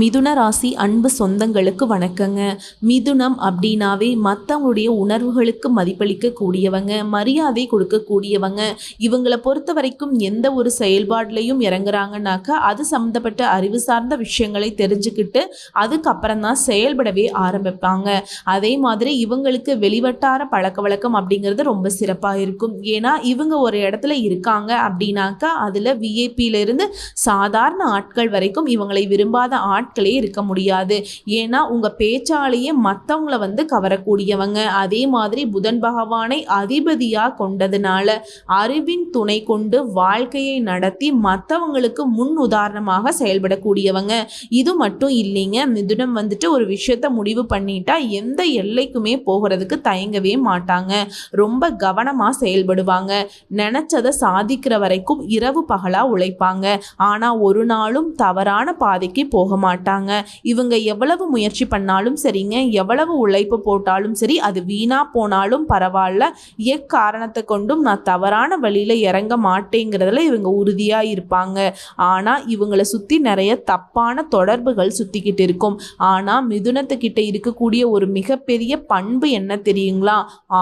மிதுன ராசி அன்பு சொந்தங்களுக்கு வணக்கங்க. மிதுனம் அப்படின்னாவே மற்றவங்களுடைய உணர்வுகளுக்கு மதிப்பளிக்க கூடியவங்க மரியாதை கொடுக்கக்கூடியவங்க. இவங்களை பொறுத்த வரைக்கும் எந்த ஒரு செயல்பாடுலையும் இறங்குறாங்கனாக்கா அது சம்மந்தப்பட்ட அறிவு சார்ந்த விஷயங்களை தெரிஞ்சுக்கிட்டு அதுக்கப்புறம் தான் செயல்படவே ஆரம்பிப்பாங்க. அதே மாதிரி இவங்களுக்கு வெளிவட்டார பழக்க வழக்கம் அப்படிங்கிறது ரொம்ப சிறப்பாக இருக்கும். ஏன்னா இவங்க ஒரு இடத்துல இருக்காங்க அப்படின்னாக்கா அதில் விஏபியிலிருந்து சாதாரண ஆட்கள் வரைக்கும் இவங்களை விரும்பாத ஆட் இருக்க முடியாது. ஏன்னா உங்கள் பேச்சாலேயே மற்றவங்கள வந்து கவரக்கூடியவங்க. அதே மாதிரி புதன் பகவானை அதிபதியாக கொண்டதுனால அறிவின் துணை கொண்டு வாழ்க்கையை நடத்தி மற்றவங்களுக்கு முன் உதாரணமாக செயல்படக்கூடியவங்க. இது மட்டும் இல்லைங்க. மிதுனம் வந்துட்டு ஒரு விஷயத்த முடிவு பண்ணிட்டா எந்த எல்லைக்குமே போகிறதுக்கு தயங்கவே மாட்டாங்க. ரொம்ப கவனமாக செயல்படுவாங்க. நினச்சதை சாதிக்கிற வரைக்கும் இரவு பகலாக உழைப்பாங்க. ஆனால் ஒரு நாளும் தவறான பாதைக்கு போக மாட்டாங்க. இவங்க எவ்வளவு முயற்சி பண்ணாலும் சரிங்க. எவ்வளவு உழைப்பு போட்டாலும் சரி அது வீணாக போனாலும் பரவாயில்ல. எக்காரணத்தை கொண்டும் நான் தவறான வழியில் இறங்க மாட்டேங்கிறதுல இவங்க உறுதியாக இருப்பாங்க. ஆனால் இவங்களை சுற்றி நிறைய தப்பான தொடர்புகள் சுற்றிக்கிட்டு இருக்கும். ஆனால் மிதுனத்துக்கிட்ட இருக்கக்கூடிய ஒரு மிகப்பெரிய பண்பு என்ன தெரியுங்களா?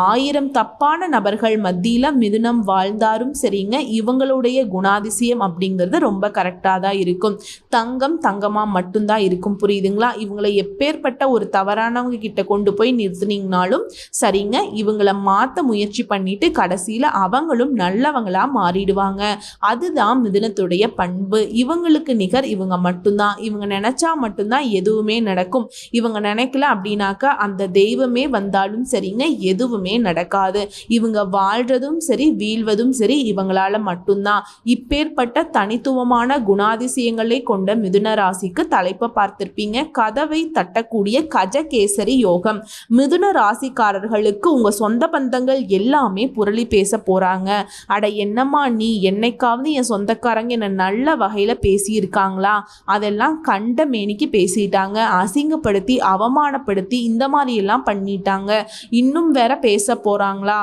ஆயிரம் தப்பான நபர்கள் மத்தியில் மிதுனம் வாழ்ந்தாலும் சரிங்க. இவங்களுடைய குணாதிசயம் அப்படிங்கிறது ரொம்ப கரெக்டாக தான் இருக்கும். தங்கம் தங்கமாக மட்டும் மட்டும்தான் இருக்கும். புரியுதுங்களா? இவங்களை எப்பேற்பட்ட ஒரு தவறானவங்க கிட்ட கொண்டு போய் நிறுத்தினீங்கனாலும் சரிங்க இவங்களை மாற்ற முயற்சி பண்ணிட்டு கடைசியில் அவங்களும் நல்லவங்களா மாறிடுவாங்க. அதுதான் மிதுனத்துடைய பண்பு. இவங்களுக்கு நிகர் இவங்க மட்டும்தான். இவங்க நினைச்சா மட்டும்தான் எதுவுமே நடக்கும். இவங்க நினைக்கல அப்படின்னாக்கா அந்த தெய்வமே வந்தாலும் சரிங்க எதுவுமே நடக்காது. இவங்க வாழ்றதும் சரி வீழ்வதும் சரி இவங்களால மட்டும்தான். இப்பேற்பட்ட தனித்துவமான குணாதிசயங்களை கொண்ட மிதுன ராசிக்கு தலைப்பை பார்த்திருப்பீங்க. கதவை தட்டக்கூடிய கஜகேசரி யோகம். மிதுன ராசிக்காரர்களுக்கு உங்க சொந்த பந்தங்கள் எல்லாமே புரளி பேச போறாங்க. அட என்னம்மா நீ? என்னைக்காவது என் சொந்தக்காரங்க என்னை நல்ல வகையில பேசியிருக்காங்களா? அதெல்லாம் கண்ட மேனிக்கு பேசிட்டாங்க. அசிங்கப்படுத்தி அவமானப்படுத்தி இந்த மாதிரி எல்லாம் பண்ணிட்டாங்க. இன்னும் வேற பேச போறாங்களா?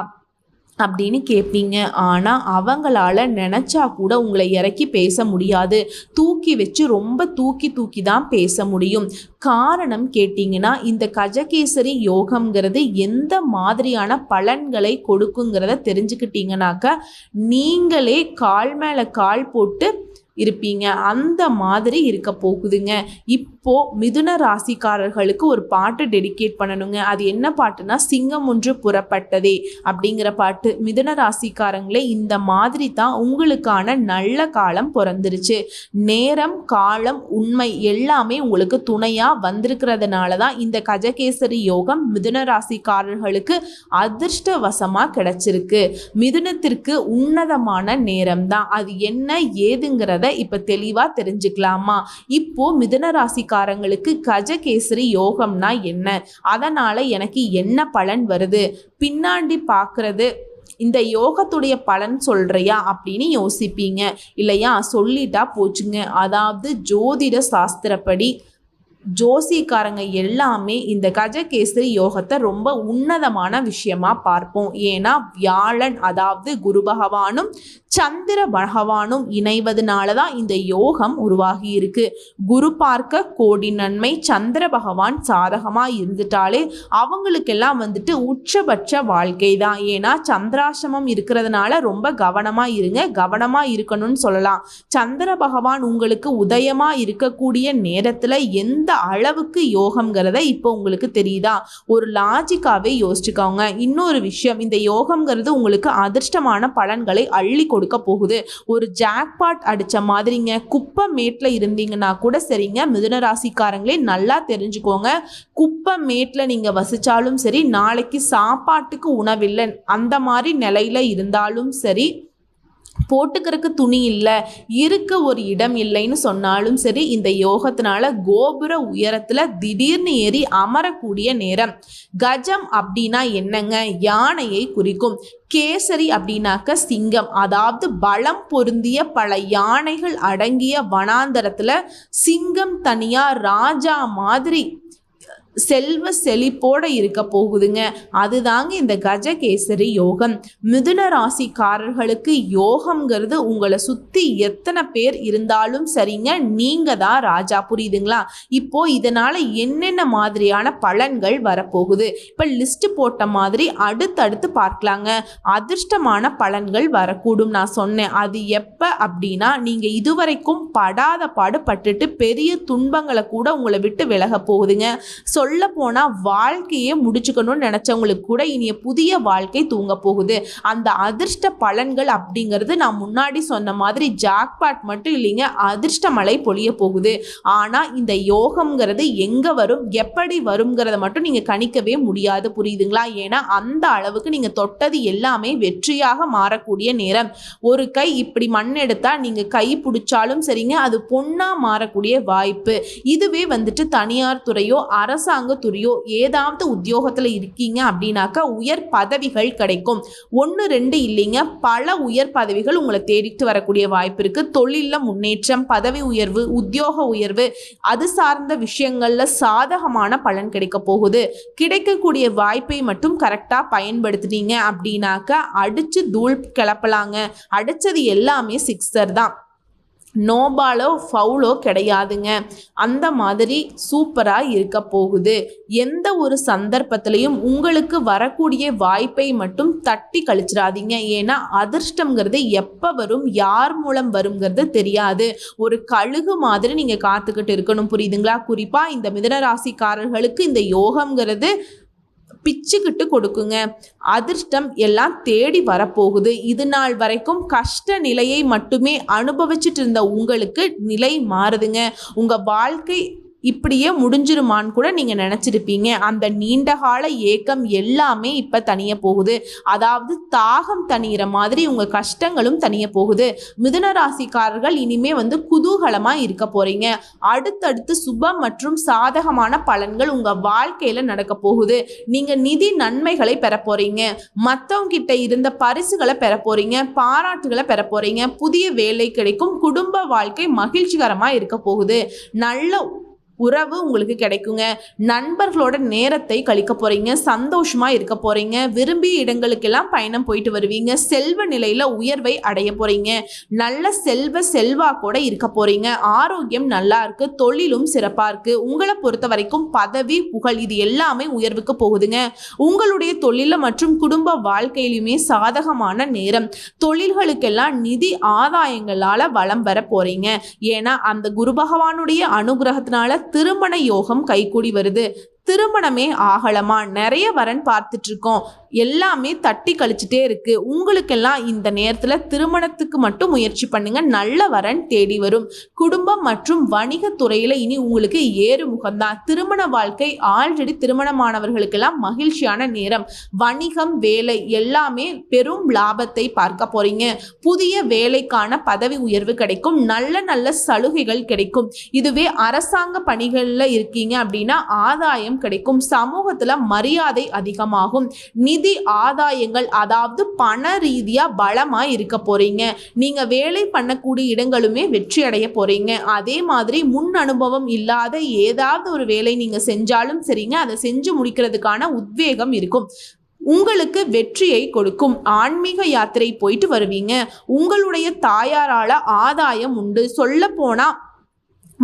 அப்படின்னு கேட்பீங்க ஆனால் அவங்களால நினச்சா கூட உங்களை இறக்கி பேச முடியாது. தூக்கி வச்சு ரொம்ப தூக்கி தூக்கி தான் பேச முடியும். காரணம் கேட்டிங்கன்னா இந்த கஜகேசரி யோகம்ங்கிறது எந்த மாதிரியான பலன்களை கொடுக்குங்கிறத தெரிஞ்சுக்கிட்டீங்கனாக்க நீங்களே கால் மேலே கால் போட்டு இருப்பீங்க. அந்த மாதிரி இருக்க போகுதுங்க. இப் இப்போ மிதுன ராசிக்காரர்களுக்கு ஒரு பாட்டு டெடிகேட் பண்ணணுங்க. அது என்ன பாட்டுனா சிங்கம் ஒன்று புறப்பட்டதே அப்படிங்கிற பாட்டு. மிதுன ராசிக்காரங்களே இந்த மாதிரி தான் உங்களுக்கான நல்ல காலம் பிறந்துருச்சு. நேரம் காலம் உண்மை எல்லாமே உங்களுக்கு துணையாக வந்திருக்கிறதுனால தான் இந்த கஜகேசரி யோகம் மிதுன ராசிக்காரர்களுக்கு அதிர்ஷ்டவசமாக கிடைச்சிருக்கு. மிதுனத்திற்கு உன்னதமான நேரம் தான். அது என்ன ஏதுங்கிறத இப்போ தெளிவாக தெரிஞ்சுக்கலாமா? இப்போ மிதுன ராசிக்காரங்களுக்கு கஜகேசரி யோகம்னா என்ன? அதனால் எனக்கு என்ன பலன் வருது? பின்னாடி பார்க்குறது இந்த யோகத்துடைய பலன் சொல்கிறியா அப்படின்னு யோசிப்பீங்க. இல்லையா? சொல்லிட்டா போச்சுங்க. அதாவது ஜோதிட சாஸ்திரப்படி ஜோசிக்காரங்க எல்லாமே இந்த கஜகேசரி யோகத்தை ரொம்ப உன்னதமான விஷயமா பார்ப்போம். ஏன்னா வியாழன் அதாவது குரு பகவானும் சந்திர பகவானும் இணைவதனால தான் இந்த யோகம் உருவாகி இருக்கு குரு பார்க்க கோடி நன்மை சந்திர பகவான் சாதகமாக இருந்துட்டாலே அவங்களுக்கெல்லாம் வந்துட்டு உச்சபட்ச வாழ்க்கை தான் ஏன்னா சந்திராசிரமம் இருக்கிறதுனால ரொம்ப கவனமாக இருங்க கவனமாக இருக்கணும்னு சொல்லலாம். சந்திர பகவான் உங்களுக்கு உதயமாக இருக்கக்கூடிய நேரத்தில் எந்த அளவுக்கு யோகம்ங்கிறத இப்போ உங்களுக்கு தெரியுதா? ஒரு லாஜிக்காகவே யோசிச்சுக்கோங்க. இன்னொரு விஷயம் இந்த யோகம்ங்கிறது உங்களுக்கு அதிர்ஷ்டமான பலன்களை அள்ளி கொடுக்க போகுது. ஒரு ஜாக்பாட் அடித்த மாதிரிங்க. குப்பை மேட்டில் இருந்தீங்கன்னா கூட சரிங்க. மிதுன ராசிக்காரங்களே நல்லா தெரிஞ்சுக்கோங்க. குப்பை மேட்டில் நீங்கள் வசித்தாலும் சரி நாளைக்கு சாப்பாட்டுக்கு உணவில்லை. அந்த மாதிரி நிலையில் இருந்தாலும் சரி போட்டுக்கிறதுக்கு துணி இல்லை இருக்க ஒரு இடம் இல்லைன்னு சொன்னாலும் சரி இந்த யோகத்தினால கோபுர உயரத்தில் திடீர்னு ஏறி அமரக்கூடிய நேரம். கஜம் அப்படின்னா என்னங்க? யானையை குறிக்கும். கேசரி அப்படின்னாக்க சிங்கம். அதாவது பலம் பொருந்திய பல யானைகள் அடங்கிய வனாந்தரத்தில் சிங்கம் தனியாக ராஜா மாதிரி செல்வ செழிப்போட இருக்க போகுதுங்க. அதுதாங்க இந்த கஜகேசரி யோகம். மிதுன ராசிக்காரர்களுக்கு யோகம்ங்கிறது உங்களை சுற்றி எத்தனை பேர் இருந்தாலும் சரிங்க நீங்கள் தான் ராஜா புரியுதுங்களா? இப்போ இதனால் என்னென்ன மாதிரியான பலன்கள் வரப்போகுது? இப்போ லிஸ்ட் போட்ட மாதிரி அடுத்தடுத்து பார்க்கலாங்க. அதிர்ஷ்டமான பலன்கள் வரக்கூடும் நான் சொன்னேன். அது எப்போ அப்படின்னா நீங்கள் இதுவரைக்கும் படாத பாடு பட்டுட்டு பெரிய துன்பங்களை கூட உங்களை விட்டு விலக போகுதுங்க. சொல்ல போனால் வாழ்க்கையே முடிச்சுக்கணும்னு நினச்சவங்களுக்கு கூட இனிய புதிய வாழ்க்கை தூங்க போகுது. அந்த அதிர்ஷ்ட பலன்கள் அப்படிங்கிறது நான் முன்னாடி சொன்ன மாதிரி ஜாக்பாட் மட்டும் இல்லைங்க அதிர்ஷ்ட மழை பொழிய போகுது. ஆனால் இந்த யோகம்ங்கிறது எங்கே வரும் எப்படி வருங்கிறத மட்டும் நீங்கள் கணிக்கவே முடியாது. புரியுதுங்களா? ஏன்னா அந்த அளவுக்கு நீங்கள் தொட்டது எல்லாமே வெற்றியாக மாறக்கூடிய நேரம். ஒரு கை இப்படி மண் எடுத்தா நீங்கள் கை பிடிச்சாலும் சரிங்க அது பொண்ணா மாறக்கூடிய வாய்ப்பு. இதுவே வந்துட்டு தனியார் துறையோ அரசு அரசாங்கத்துறையோ ஏதாவது உத்தியோகத்தில் இருக்கீங்க அப்படின்னாக்கா உயர் பதவிகள் கிடைக்கும். ஒன்று ரெண்டு இல்லைங்க. பல உயர் பதவிகள் உங்களை தேடிட்டு வரக்கூடிய வாய்ப்பு இருக்குது தொழிலில் முன்னேற்றம் பதவி உயர்வு உத்தியோக உயர்வு அது சார்ந்த விஷயங்களில் சாதகமான பலன் கிடைக்க போகுது. கிடைக்கக்கூடிய வாய்ப்பை மட்டும் கரெக்டாக பயன்படுத்துனீங்க அப்படின்னாக்கா அடித்து தூள் கிளப்பலாங்க. அடித்தது எல்லாமே சிக்ஸர் தான். நோபாலோ ஃபவுலோ கிடையாதுங்க. அந்த மாதிரி சூப்பராக இருக்க போகுது. எந்த ஒரு சந்தர்ப்பத்திலையும் உங்களுக்கு வரக்கூடிய வாய்ப்பை மட்டும் தட்டி கழிச்சிடாதீங்க. ஏன்னா அதிர்ஷ்டங்கிறது எப்போ வரும் யார் மூலம் வருங்கிறது தெரியாது. ஒரு கழுகு மாதிரி நீங்கள் காத்துக்கிட்டு இருக்கணும். புரியுதுங்களா? குறிப்பாக இந்த மிதனராசிக்காரர்களுக்கு இந்த யோகம்ங்கிறது பிச்சுக்கிட்டு கொடுக்குங்க. அதிர்ஷ்டம் எல்லாம் தேடி வரப்போகுது. இது நாள் வரைக்கும் கஷ்ட நிலையை மட்டுமே அனுபவிச்சுட்டு இருந்த உங்களுக்கு நிலை மாறுதுங்க. உங்கள் வாழ்க்கை இப்படியே முடிஞ்சிருமான்னு கூட நீங்கள் நினச்சிருப்பீங்க. அந்த நீண்டகால ஏக்கம் எல்லாமே இப்போ தனிய போகுது. அதாவது தாகம் தனியிற மாதிரி உங்கள் கஷ்டங்களும் தனிய போகுது. மிதுன ராசிக்காரர்கள் இனிமே வந்து குதூகலமாக இருக்க போகிறீங்க அடுத்தடுத்து சுபம் மற்றும் சாதகமான பலன்கள் உங்கள் வாழ்க்கையில் நடக்க போகுது. நீங்கள் நிதி நன்மைகளை பெற போகிறீங்க மற்றவங்க கிட்ட இருந்த பரிசுகளை பெற போகிறீங்க பாராட்டுகளை பெற போகிறீங்க புதிய வேலை கிடைக்கும். குடும்ப வாழ்க்கை மகிழ்ச்சிகரமாக இருக்க போகுது. நல்ல உறவு உங்களுக்கு கிடைக்குங்க. நண்பர்களோட நேரத்தை கழிக்க போறீங்க. சந்தோஷமா இருக்க போறீங்க. விரும்பிய இடங்களுக்கெல்லாம் பயணம் போயிட்டு வருவீங்க. செல்வ நிலையில உயர்வை அடைய போறீங்க. நல்ல செல்வ செல்வாக்கோட இருக்க போறீங்க. ஆரோக்கியம் நல்லா இருக்கு. தொழிலும் சிறப்பா இருக்கு. உங்களை பொறுத்த வரைக்கும் பதவி புகழ் இது எல்லாமே உயர்வுக்கு போகுதுங்க. உங்களுடைய தொழில மற்றும் குடும்ப வாழ்க்கையிலுமே சாதகமான நேரம். தொழில்களுக்கெல்லாம் நிதி ஆதாயங்களால வளம் வர போறீங்க. ஏன்னா அந்த குரு பகவானுடைய அனுகிரகத்தினால திருமண யோகம் கைகூடி வருது. திருமணமே ஆகலமா? நிறைய வரன் பார்த்துட்டு இருக்கோம் எல்லாமே தட்டி கழிச்சுட்டே இருக்கு. உங்களுக்கெல்லாம் இந்த நேரத்தில் திருமணத்துக்கு மட்டும் முயற்சி பண்ணுங்க. நல்ல வரன் தேடி வரும். குடும்பம் மற்றும் வணிக துறையில இனி உங்களுக்கு ஏறு முகம்தான் திருமண வாழ்க்கை ஆல்ரெடி திருமணமானவர்களுக்கெல்லாம் மகிழ்ச்சியான நேரம். வணிகம் வேலை எல்லாமே பெரும் லாபத்தை பார்க்க போறீங்க. புதிய வேலைக்கான பதவி உயர்வு கிடைக்கும். நல்ல நல்ல சலுகைகள் கிடைக்கும். இதுவே அரசாங்க பணிகளில் இருக்கீங்க அப்படின்னா ஆதாயம் கிடைக்கும். சமூகத்துல மரியாதை அதிகமாகும். நிதி ஆதாயங்கள் அதாவது பண ரீதியா பலமா இருக்க போறீங்க. நீங்க வேலை பண்ணக்கூடிய இடங்களுமே வெற்றி அடைய போறீங்க. அதே மாதிரி முன் அனுபவம் இல்லாத ஏதாவது ஒரு வேலை நீங்க செஞ்சாலும் சரிங்க. அதை செஞ்சு முடிக்கிறதுக்கான உத்வேகம் இருக்கும். உங்களுக்கு வெற்றியை கொடுக்கும். ஆன்மீக யாத்திரை போயிட்டு வருவீங்க. உங்களுடைய தாயாரால ஆதாயம் உண்டு. சொல்ல போனா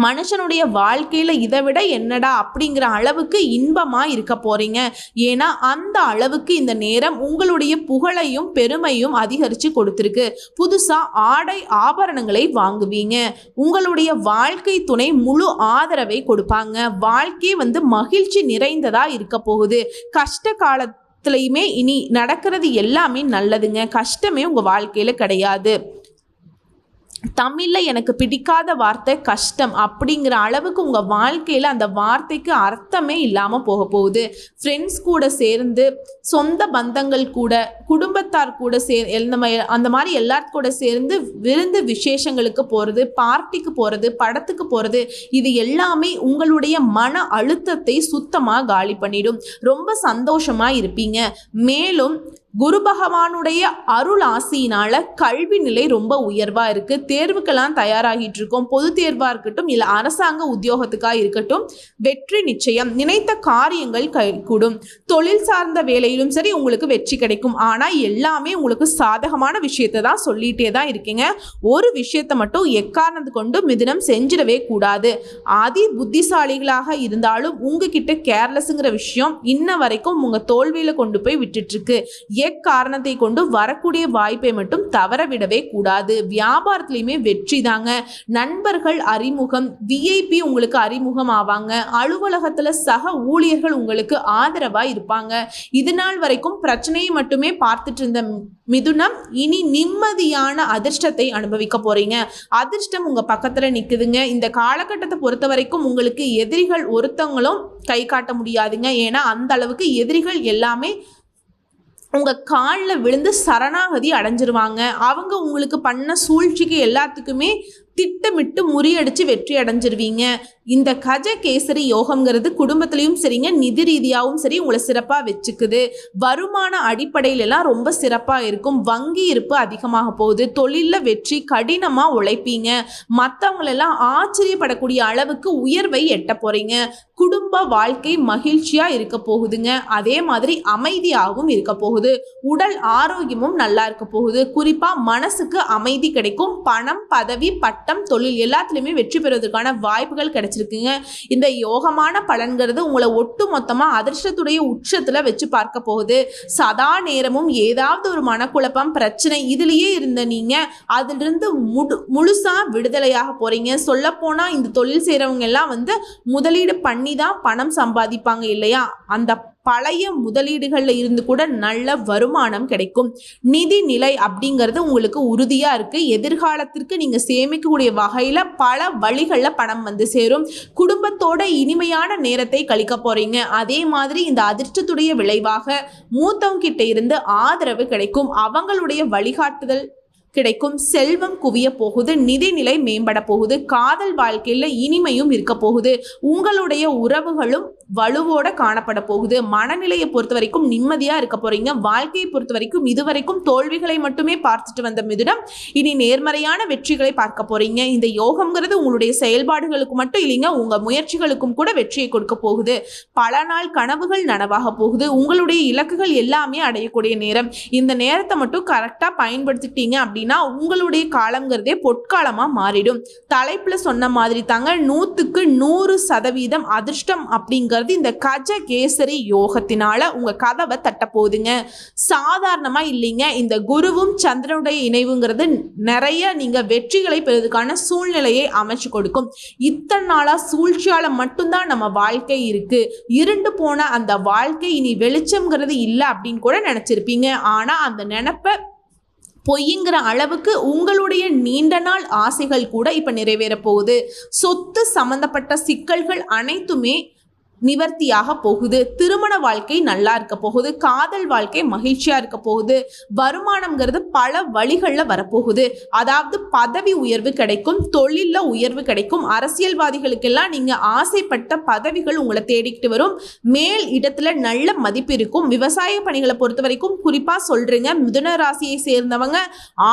மனுஷனுடைய வாழ்க்கையில் இதை விட என்னடா அப்படிங்கிற அளவுக்கு இன்பமாக இருக்க போகிறீங்க ஏன்னா அந்த அளவுக்கு இந்த நேரம் உங்களுடைய புகழையும் பெருமையும் அதிகரித்து கொடுத்துருக்கு. புதுசாக ஆடை ஆபரணங்களை வாங்குவீங்க. உங்களுடைய வாழ்க்கை துணை முழு ஆதரவை கொடுப்பாங்க. வாழ்க்கை வந்து மகிழ்ச்சி நிறைந்ததாக இருக்க போகுது. கஷ்ட காலத்துலையுமே இனி நடக்கிறது எல்லாமே நல்லதுங்க. கஷ்டமே உங்கள் வாழ்க்கையில் கிடையாது. தமிழில் எனக்கு பிடிக்காத வார்த்தை கஷ்டம் அப்படிங்கிற அளவுக்கு உங்கள் வாழ்க்கையில் அந்த வார்த்தைக்கு அர்த்தமே இல்லாமல் போக போகுது. ஃப்ரெண்ட்ஸ் கூட சேர்ந்து சொந்த பந்தங்கள் கூட குடும்பத்தார் கூட சே எந்த மாதிரி அந்த மாதிரி எல்லாத்து கூட சேர்ந்து விருந்து விசேஷங்களுக்கு போகிறது பார்ட்டிக்கு போகிறது படத்துக்கு போகிறது இது எல்லாமே உங்களுடைய மன அழுத்தத்தை சுத்தமாக காலி பண்ணிடும். ரொம்ப சந்தோஷமாக இருப்பீங்க. மேலும் குரு பகவானுடைய அருள் ஆசியினால கல்வி நிலை ரொம்ப உயர்வா இருக்கு. தேர்வுக்கெல்லாம் தயாராகிட்டு இருக்கோம். பொது தேர்வா இருக்கட்டும் இல்ல அரசாங்க உத்தியோகத்துக்காக இருக்கட்டும் வெற்றி நிச்சயம். நினைத்த காரியங்கள் கைகூடும் தொழில் சார்ந்த வேலையிலும் சரி உங்களுக்கு வெற்றி கிடைக்கும். ஆனா எல்லாமே உங்களுக்கு சாதகமான விஷயத்தை தான் சொல்லிட்டே தான் இருக்கீங்க. ஒரு விஷயத்தை மட்டும் எக்காரணத்து கொண்டு மிதினம் செஞ்சிடவே கூடாது. அதி புத்திசாலிகளாக இருந்தாலும் உங்ககிட்ட கேர்லெஸ்ங்கிற விஷயம் இன்ன வரைக்கும் உங்க தோல்வியில கொண்டு போய் விட்டுட்டு இருக்கு. எக்காரணத்தை கொண்டு வரக்கூடிய வாய்ப்பை மட்டும் தவற விடவே கூடாது. வியாபாரத்திலையுமே வெற்றி தாங்க. நண்பர்கள் அறிமுகம் விஐபி உங்களுக்கு அறிமுகம் ஆவாங்க. அலுவலகத்துல சக ஊழியர்கள் உங்களுக்கு ஆதரவா இருப்பாங்க. இது நாள் வரைக்கும் பிரச்சனையை மட்டுமே பார்த்துட்டு இருந்த மிதுனம் இனி நிம்மதியான அதிர்ஷ்டத்தை அனுபவிக்க போறீங்க. அதிர்ஷ்டம் உங்க பக்கத்துல நிக்குதுங்க. இந்த காலகட்டத்தை பொறுத்த வரைக்கும் உங்களுக்கு எதிரிகள் ஒருத்தவங்களும் கை காட்ட முடியாதுங்க. ஏன்னா அந்த அளவுக்கு எதிரிகள் எல்லாமே உங்கள் காலில் விழுந்து சரணாகதி அடைஞ்சிருவாங்க. அவங்க உங்களுக்கு பண்ண சூழ்ச்சிக்கு எல்லாத்துக்குமே திட்டமிட்டு முறியடித்து வெற்றி அடைஞ்சிருவீங்க. இந்த கஜ கேசரி யோகம்ங்கிறது குடும்பத்திலையும் சரிங்க நிதி ரீதியாகவும் சரி உங்களை சிறப்பாக வச்சுக்குது. வருமான அடிப்படையிலலாம் ரொம்ப சிறப்பாக இருக்கும். வங்கி இருப்பு அதிகமாக போகுது. தொழிலில் வெற்றி கடினமாக உழைப்பீங்க. மற்றவங்களெல்லாம் ஆச்சரியப்படக்கூடிய அளவுக்கு உயர்வை எட்ட போகிறீங்க குடும்ப வாழ்க்கை மகிழ்ச்சியாக இருக்க போகுதுங்க. அதே மாதிரி அமைதியாகவும் இருக்க போகுது. உடல் ஆரோக்கியமும் நல்லா இருக்க போகுது. குறிப்பாக மனசுக்கு அமைதி கிடைக்கும். பணம் பதவி பட்டம் தொழில் எல்லாத்துலேயுமே வெற்றி பெறுவதற்கான வாய்ப்புகள் கிடைச்சிருக்குங்க இந்த யோகமான பலன்கிறது உங்களை ஒட்டு மொத்தமாக அதிர்ஷ்டத்துடைய உச்சத்தில் வச்சு பார்க்க போகுது. சதா நேரமும் ஏதாவது ஒரு மனக்குழப்பம் பிரச்சனை இதுலேயே இருந்த நீங்கள் அதிலிருந்து முடு முழுசாக விடுதலையாக போகிறீங்க சொல்லப்போனால் இந்த தொழில் செய்கிறவங்க எல்லாம் வந்து முதலீடு பண்ணி தான் பணம் சம்பாதிப்பாங்க இல்லையா? அந்த பழைய முதலீடுகளில் இருந்து கூட நல்ல வருமானம் கிடைக்கும். நிதி நிலை அப்படிங்கிறது உங்களுக்கு உறுதியாக இருக்குது எதிர்காலத்திற்கு நீங்கள் சேமிக்கக்கூடிய வகையில் பல வழிகளில் பணம் வந்து சேரும். குடும்பத்தோட இனிமையான நேரத்தை கழிக்க போகிறீங்க அதே மாதிரி இந்த அதிர்ஷ்டத்துடைய விளைவாக மூத்தவங்கிட்ட இருந்து ஆதரவு கிடைக்கும். அவங்களுடைய வழிகாட்டுதல் கிடைக்கும். செல்வம் குவிய போகுது. நிதிநிலை மேம்பட போகுது. காதல் வாழ்க்கையில் இனிமையும் இருக்க போகுது. உங்களுடைய உறவுகளும் வலுவோட காணப்பட போகுது. மனநிலையை பொறுத்த வரைக்கும் நிம்மதியாக இருக்க போறீங்க. வாழ்க்கையை பொறுத்த வரைக்கும் இதுவரைக்கும் தோல்விகளை மட்டுமே பார்த்துட்டு வந்த மிதுடம் இனி நேர்மறையான வெற்றிகளை பார்க்க போறீங்க. இந்த யோகம்ங்கிறது உங்களுடைய செயல்பாடுகளுக்கு மட்டும் இல்லைங்க உங்க முயற்சிகளுக்கும் கூட வெற்றியை கொடுக்க போகுது. பல நாள் கனவுகள் நனவாக போகுது. உங்களுடைய இலக்குகள் எல்லாமே அடையக்கூடிய நேரம். இந்த நேரத்தை மட்டும் கரெக்டாக பயன்படுத்திட்டீங்க அப்படின்னா உங்களுடைய காலங்கிறதே பொற்காலமாக மாறிடும். தலைப்பில் சொன்ன மாதிரி தாங்க நூற்றுக்கு நூறு சதவீதம் அதிர்ஷ்டம் அப்படிங்கிற அப்படிங்கிறது இந்த கஜ கேசரி யோகத்தினால உங்கள் கதவை தட்ட போகுதுங்க சாதாரணமாக இல்லைங்க இந்த குருவும் சந்திரனுடைய இணைவுங்கிறது நிறைய நீங்கள் வெற்றிகளை பெறுவதற்கான சூழ்நிலையை அமைச்சு கொடுக்கும். இத்தனை நாளாக சூழ்ச்சியால் மட்டும்தான் நம்ம வாழ்க்கை இருக்கு. இருண்டு போன அந்த வாழ்க்கை இனி வெளிச்சம்ங்கிறது இல்லை அப்படின்னு கூட நினச்சிருப்பீங்க. ஆனால் அந்த நினப்பை பொய்ங்கிற அளவுக்கு உங்களுடைய நீண்ட நாள் ஆசைகள் கூட இப்போ நிறைவேற போகுது. சொத்து சம்பந்தப்பட்ட சிக்கல்கள் அனைத்துமே நிவர்த்தியாக போகுது. திருமண வாழ்க்கை நல்லா இருக்க போகுது. காதல் வாழ்க்கை மகிழ்ச்சியா இருக்க போகுது. வருமானம்ங்கிறது பல வழிகளில் வரப்போகுது. அதாவது பதவி உயர்வு கிடைக்கும் தொழிலில் உயர்வு கிடைக்கும். அரசியல்வாதிகளுக்கெல்லாம் நீங்கள் ஆசைப்பட்ட பதவிகள் உங்களை தேடிக்கிட்டு வரும். மேல் இடத்துல நல்ல மதிப்பு இருக்கும். விவசாய பணிகளை பொறுத்த வரைக்கும் குறிப்பாக சொல்றீங்க. மிதுன ராசியை சேர்ந்தவங்க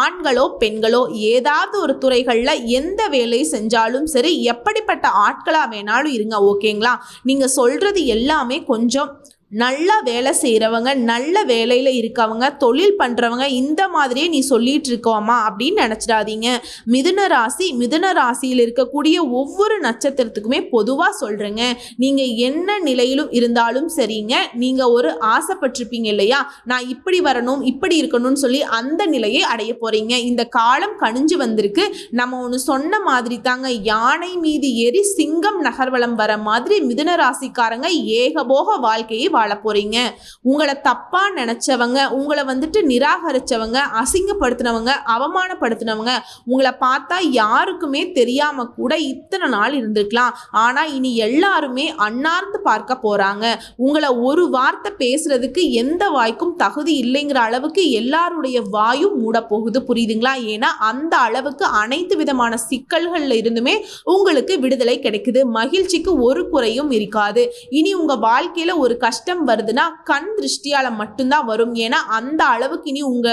ஆண்களோ பெண்களோ ஏதாவது ஒரு துறைகளில் எந்த வேலையை செஞ்சாலும் சரி எப்படிப்பட்ட ஆட்களாக வேணாலும் இருங்க ஓகேங்களா? நீங்கள் சொல்கிறது எல்லாமே கொஞ்சம் நல்லா வேலை செய்கிறவங்க நல்ல வேலையில் இருக்கவங்க தொழில் பண்ணுறவங்க இந்த மாதிரியே நீ சொல்லிட்டு இருக்கோமா அப்படின்னு நினச்சிடாதீங்க. மிதுன ராசி மிதுன ராசியில் இருக்கக்கூடிய ஒவ்வொரு நட்சத்திரத்துக்குமே பொதுவாக சொல்கிறேங்க நீங்கள் என்ன நிலையிலும் இருந்தாலும் சரிங்க. நீங்கள் ஒரு ஆசைப்பட்டிருப்பீங்க இல்லையா? நான் இப்படி வரணும் இப்படி இருக்கணும்னு சொல்லி அந்த நிலையை அடைய போகிறீங்க இந்த காலம் கணிஞ்சு வந்திருக்கு. நம்ம ஒன்று சொன்ன மாதிரி தாங்க யானை மீது ஏறி சிங்கம் நகர்வலம் வர மாதிரி மிதுன ராசிக்காரங்க ஏகபோக வாழ்க்கையை வாழ போறீங்க உங்களை தப்பா நினைச்சவங்க உங்களை வந்துட்டு நிராகரிச்சவங்க அசிங்கப்படுத்தினவங்க அவமானப்படுத்தினவங்க உங்களை பார்த்தா யாருக்குமே தெரியாம கூட இத்தனை நாள் இருந்திருக்கலாம். ஆனா இனி எல்லாருமே அன்னார்ந்து பார்க்க போறாங்க. உங்களை ஒரு வார்த்தை பேசுறதுக்கு எந்த வாய்க்கும் தகுதி இல்லைங்கிற அளவுக்கு எல்லாருடைய வாயும் மூட போகுது புரியுதுங்களா? ஏன்னா அந்த அளவுக்கு அனைத்து விதமான சிக்கல்கள்ல இருந்துமே உங்களுக்கு விடுதலை கிடைக்குது. மகிழ்ச்சிக்கு ஒரு குறையும் இருக்காது. இனி உங்க வாழ்க்கையில ஒரு கஷ்டம் கஷ்டம் வருதுன்னா கண் திருஷ்டியால மட்டும்தான் வரும். ஏன்னா அந்த அளவுக்கு இனி உங்க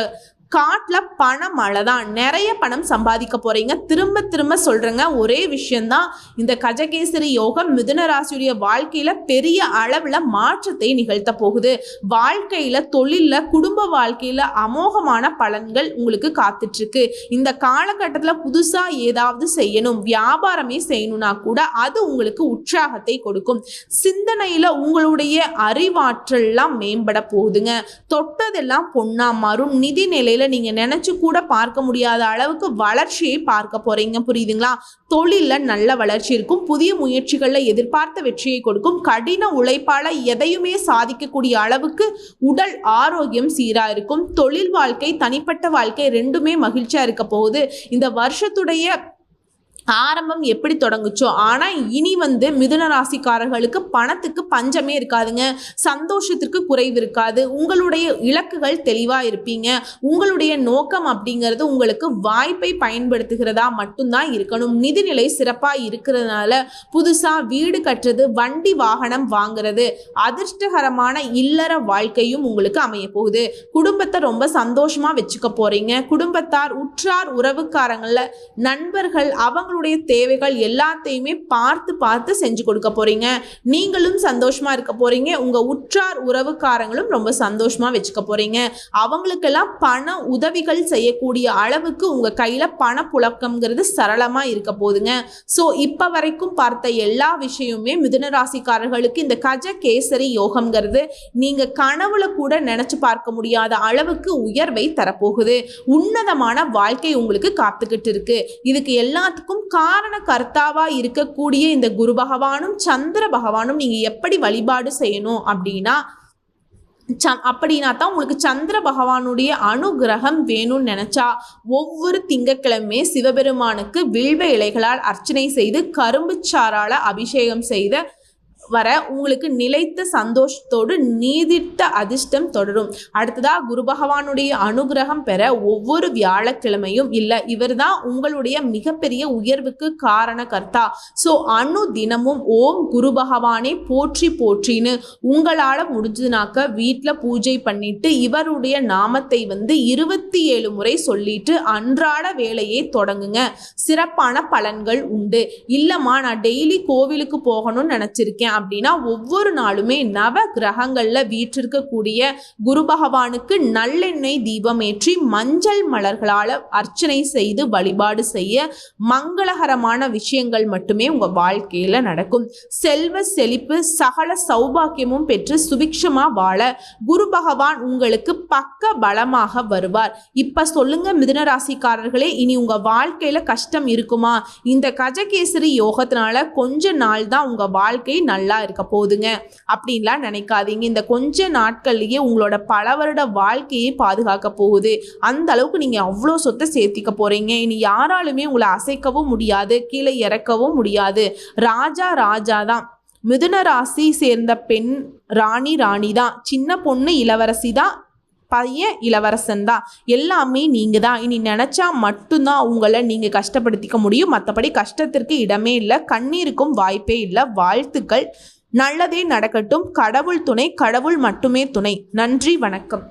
காட்டில் பண மழை தான் நிறைய பணம் சம்பாதிக்க போகிறீங்க திரும்ப திரும்ப சொல்கிறேங்க ஒரே விஷயந்தான் இந்த கஜகேசரி யோகம் மிதுன ராசியுடைய வாழ்க்கையில் பெரிய அளவில் மாற்றத்தை நிகழ்த்த போகுது. வாழ்க்கையில் தொழிலில் குடும்ப வாழ்க்கையில் அமோகமான பலன்கள் உங்களுக்கு காத்துட்ருக்கு. இந்த காலகட்டத்தில் புதுசாக ஏதாவது செய்யணும் வியாபாரமே செய்யணும்னா கூட அது உங்களுக்கு உற்சாகத்தை கொடுக்கும். சிந்தனையில் உங்களுடைய அறிவாற்றல்லாம் மேம்பட போகுதுங்க. தொட்டதெல்லாம் பொன்னா மாறும். நிதி நிலையில் நீங்க நினைச்சு கூட பார்க்க முடியாத அளவுக்கு வளர்ச்சியை பார்க்க போறீங்க. புரியுதுங்களா? தொழிலில் நல்ல வளர்ச்சி இருக்கும். புதிய முயற்சிகள்ல எதிர்பார்த்த வெற்றியை கொடுக்கும். கடின உழைப்பால எதையுமே சாதிக்கக்கூடிய அளவுக்கு உடல் ஆரோக்கியம் சீரா இருக்கும். தொழில் வாழ்க்கை தனிப்பட்ட வாழ்க்கை ரெண்டுமே மகிழ்ச்சியா இருக்க போகுது. இந்த வருஷத்துடைய ஆரம்பம் எப்படி தொடங்குச்சோ ஆனால் இனி வந்து மிதுன ராசிக்காரர்களுக்கு பணத்துக்கு பஞ்சமே இருக்காதுங்க. சந்தோஷத்திற்கு குறைவு இருக்காது. உங்களுடைய இலக்குகள் தெளிவாக இருப்பீங்க. உங்களுடைய நோக்கம் அப்படிங்கிறது உங்களுக்கு வாய்ப்பை பயன்படுத்துகிறதா மட்டும்தான் இருக்கணும். நிதிநிலை சிறப்பாக இருக்கிறதுனால புதுசாக வீடு கட்டுறது வண்டி வாகனம் வாங்குறது அதிர்ஷ்டகரமான இல்லற வாழ்க்கையும் உங்களுக்கு அமைய போகுது. குடும்பத்தை ரொம்ப சந்தோஷமாக வச்சுக்க போகிறீங்க குடும்பத்தார் உற்றார் உறவுக்காரங்களில் நண்பர்கள் அவங்களுடைய தேவைகள் எல்லாத்தையுமே பார்த்து பார்த்து செஞ்சு கொடுக்க போறீங்க. நீங்களும் சந்தோஷமா இருக்க போறீங்க. உங்க உற்றார் உறவுக்காரங்களும் ரொம்ப சந்தோஷமா வச்சுக்க போறீங்க. அவங்களுக்கெல்லாம் பண உதவிகள் செய்யக்கூடிய அளவுக்கு உங்க கையில பண புழக்கம்ங்கிறது சரளமா இருக்க போதுங்க. ஸோ இப்ப வரைக்கும் பார்த்த எல்லா விஷயமுமே மிதுன ராசிக்காரர்களுக்கு இந்த கஜ கேசரி யோகம்ங்கிறது நீங்க கனவுல கூட நினைச்சு பார்க்க முடியாத அளவுக்கு உயர்வை தரப்போகுது. உன்னதமான வாழ்க்கை உங்களுக்கு காத்துக்கிட்டு இருக்கு. இதுக்கு எல்லாத்துக்கும் காரண கர்த்தாவா இருக்கக்கூடிய இந்த குரு பகவானும் சந்திர பகவானும் நீங்க எப்படி வழிபாடு செய்யணும் அப்படின்னா ச அப்படின்னா தான் உங்களுக்கு சந்திர பகவானுடைய அனுகிரகம் வேணும்னு நினச்சா ஒவ்வொரு திங்கட்கிழமை சிவபெருமானுக்கு வில்வ இலைகளால் அர்ச்சனை செய்து கரும்பு சாறால அபிஷேகம் செய்த வர உங்களுக்கு நிலைத்த சந்தோஷத்தோடு நீதிட்ட அதிர்ஷ்டம் தொடரும். அடுத்ததா குரு பகவானுடைய அனுகிரகம் பெற ஒவ்வொரு வியாழக்கிழமையும் இல்லை இவர்தான் உங்களுடைய மிகப்பெரிய உயர்வுக்கு காரண கர்த்தா ஸோ அணு தினமும் ஓம் குரு பகவானை போற்றி போற்றின்னு உங்களால் முடிஞ்சதுனாக்க வீட்டில் பூஜை பண்ணிட்டு இவருடைய நாமத்தை வந்து இருபத்தி ஏழு முறை சொல்லிட்டு அன்றாட வேலையை தொடங்குங்க. சிறப்பான பலன்கள் உண்டு. இல்லைம்மா நான் டெய்லி கோவிலுக்கு போகணும்னு நினச்சிருக்கேன். அப்படின்னா ஒவ்வொரு நாளுமே நவ கிரகங்களில் வீற்றிருக்கக்கூடிய குரு பகவானுக்கு நல்லெண்ணெய் தீபம் ஏற்றி மஞ்சள் மலர்களால் அர்ச்சனை செய்து வழிபாடு செய்ய மங்களகரமான விஷயங்கள் மட்டுமே உங்கள் வாழ்க்கையில் நடக்கும். செல்வ செழிப்பு சகல சௌபாக்கியமும் பெற்று சுபிக்ஷமாக வாழ குரு பகவான் உங்களுக்கு பக்க பலமாக வருவார். இப்ப சொல்லுங்க மிதுன ராசிக்காரர்களே இனி உங்க வாழ்க்கையில கஷ்டம் இருக்குமா? இந்த கஜகேசரி யோகத்தினால கொஞ்ச நாள் தான் உங்கள் வாழ்க்கை நல்லா இருக்க போகுதுங்க அப்படின்லாம் நினைக்காதீங்க. இந்த கொஞ்ச நாட்கள்லேயே உங்களோட பல வருட வாழ்க்கையை பாதுகாக்க போகுது. அந்த அளவுக்கு நீங்கள் அவ்வளோ சொத்தை சேர்த்திக்க போறீங்க. இனி யாராலுமே உங்களை அசைக்கவும் முடியாது கீழே இறக்கவும் முடியாது. ராஜா ராஜா தான். மிதுன ராசி சேர்ந்த பெண் ராணி ராணி தான் சின்ன பொண்ணு இளவரசி தான் பையன் இளவரசன் தான். எல்லாமே நீங்கள் தான் இனி நினச்சா மட்டும்தான் உங்களை நீங்கள் கஷ்டப்படுத்திக்க முடியும். மற்றபடி கஷ்டத்திற்கு இடமே இல்லை. கண்ணீருக்கும் வாய்ப்பே இல்லை. வாழ்த்துக்கள். நல்லதே நடக்கட்டும். கடவுள் துணை கடவுள் மட்டுமே துணை. நன்றி வணக்கம்.